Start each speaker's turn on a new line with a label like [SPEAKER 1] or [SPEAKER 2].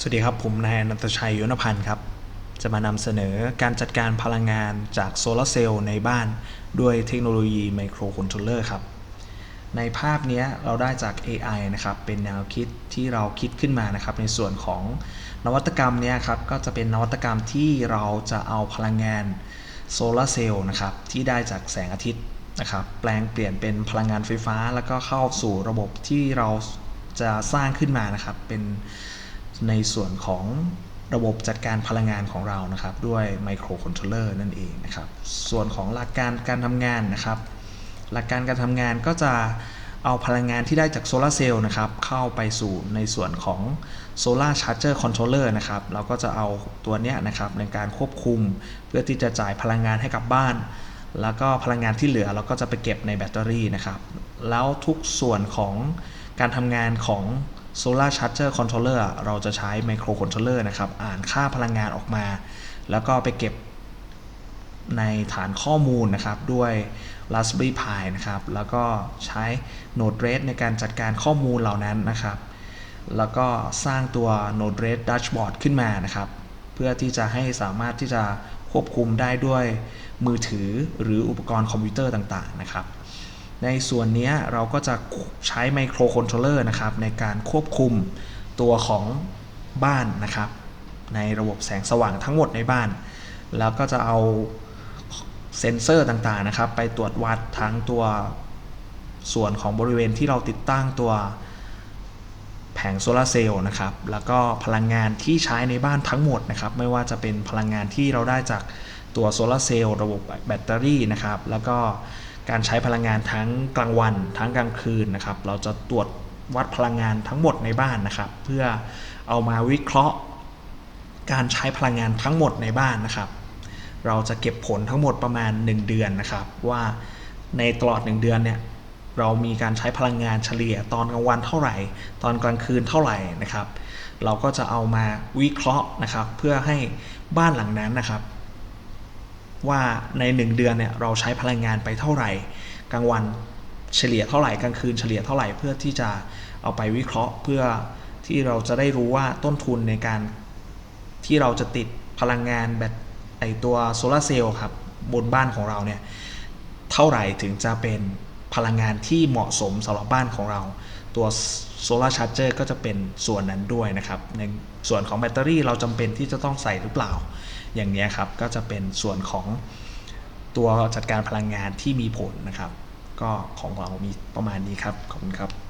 [SPEAKER 1] สวัสดีครับ ผมนายนันตชัยยนพันธ์ครับ จะมานำเสนอการจัดการพลังงานจากโซลาร์เซลล์ในบ้านด้วยเทคโนโลยีไมโครคอนโทรลเลอร์ครับ ในภาพนี้เราได้จาก AI นะครับ เป็นแนวคิดที่เราคิดขึ้นมานะครับ ในส่วนของนวัตกรรมนี้ครับ ก็จะเป็นนวัตกรรมที่เราจะเอาพลังงานโซลาร์เซลล์นะครับ ที่ได้จากแสงอาทิตย์นะครับ แปลงเปลี่ยนเป็นพลังงานไฟฟ้า แล้วก็เข้าสู่ระบบที่เราจะสร้างขึ้นมานะครับ เป็น ในส่วนของระบบจัดการพลังงานของเรานะครับ ด้วยไมโครคอนโทรลเลอร์นั่นเองนะครับ ส่วนของหลักการการทำงานนะครับ หลักการการทำงานก็จะเอาพลังงานที่ได้จากโซลาร์เซลล์นะครับ เข้าไปสู่ในส่วนของโซลาร์ชาร์จเจอร์คอนโทรลเลอร์นะครับ เราก็จะเอาตัวนี้นะครับในการควบคุมเพื่อที่จะจ่ายพลังงานให้กับบ้าน แล้วก็พลังงานที่เหลือเราก็จะไปเก็บในแบตเตอรี่นะครับ แล้วทุกส่วนของการทำงานของ Solar Charger Controller อะเราจะใช้ Micro Controller นะครับ อ่านค่าพลังงานออกมา แล้วก็ไปเก็บในฐานข้อมูลนะครับ ด้วย Raspberry Pi นะครับ แล้วก็ใช้ Node-RED ในการจัดการข้อมูลเหล่านั้นนะครับ แล้วก็สร้างตัว Node-RED Dashboard ขึ้นมานะครับ เพื่อที่จะให้สามารถที่จะควบคุมได้ด้วยมือถือหรืออุปกรณ์คอมพิวเตอร์ต่างๆนะครับ ในส่วนนี้เราก็จะใช้ไมโครคอนโทรลเลอร์นะครับในการควบคุมตัวของบ้านนะครับ ในระบบแสงสว่างทั้งหมดในบ้าน แล้วก็จะเอาเซ็นเซอร์ต่างๆนะครับ ไปตรวจวัดทั้งตัวส่วนของบริเวณที่เราติดตั้งตัวแผงโซลาร์เซลล์นะครับ แล้วก็พลังงานที่ใช้ในบ้านทั้งหมดนะครับ ไม่ว่าจะเป็นพลังงานที่เราได้จากตัวโซลาร์เซลล์ระบบแบตเตอรี่นะครับ แล้วก็ การใช้พลังงานทั้งกลางวัน ทั้งกลางคืนนะครับ เราจะตรวจวัดพลังงานทั้งหมดในบ้านนะครับ เพื่อเอามาวิเคราะห์ การใช้พลังงานทั้งหมดในบ้านนะครับ เราจะเก็บผลทั้งหมดประมาณ 1 เดือนนะครับ ว่าในตลอด 1 เดือนเนี่ยเรามีการใช้พลังงานเฉลี่ยตอนกลางวันเท่าไหร่ ตอนกลางคืนเท่าไหร่นะครับ เราก็จะเอามาวิเคราะห์นะครับ เพื่อให้บ้านหลังนั้นนะครับ ว่าใน 1 เดือนเนี่ยเราใช้พลังงานไปเท่าไหร่กลางวันเฉลี่ยเท่าไหร่กลางคืนเฉลี่ยเท่าไหร่เพื่อที่จะเอาไปวิเคราะห์ เพื่อที่เราจะได้รู้ว่าต้นทุนในการที่เราจะติดพลังงานแบตไอตัวโซลาร์เซลล์ครับบนบ้านของเราเนี่ยเท่าไหร่ถึงจะเป็นพลังงานที่เหมาะสมสำหรับบ้านของเรา ตัวโซลาร์ชาร์เจอร์ก็จะเป็นส่วนนั้นด้วยนะครับ ในส่วนของแบตเตอรี่เราจำเป็นที่จะต้องใส่หรือเปล่า อย่างนี้ครับก็จะเป็นส่วนของตัวจัดการพลังงานที่มีผลนะครับ ก็ของเรามีประมาณนี้ครับ ขอบคุณครับ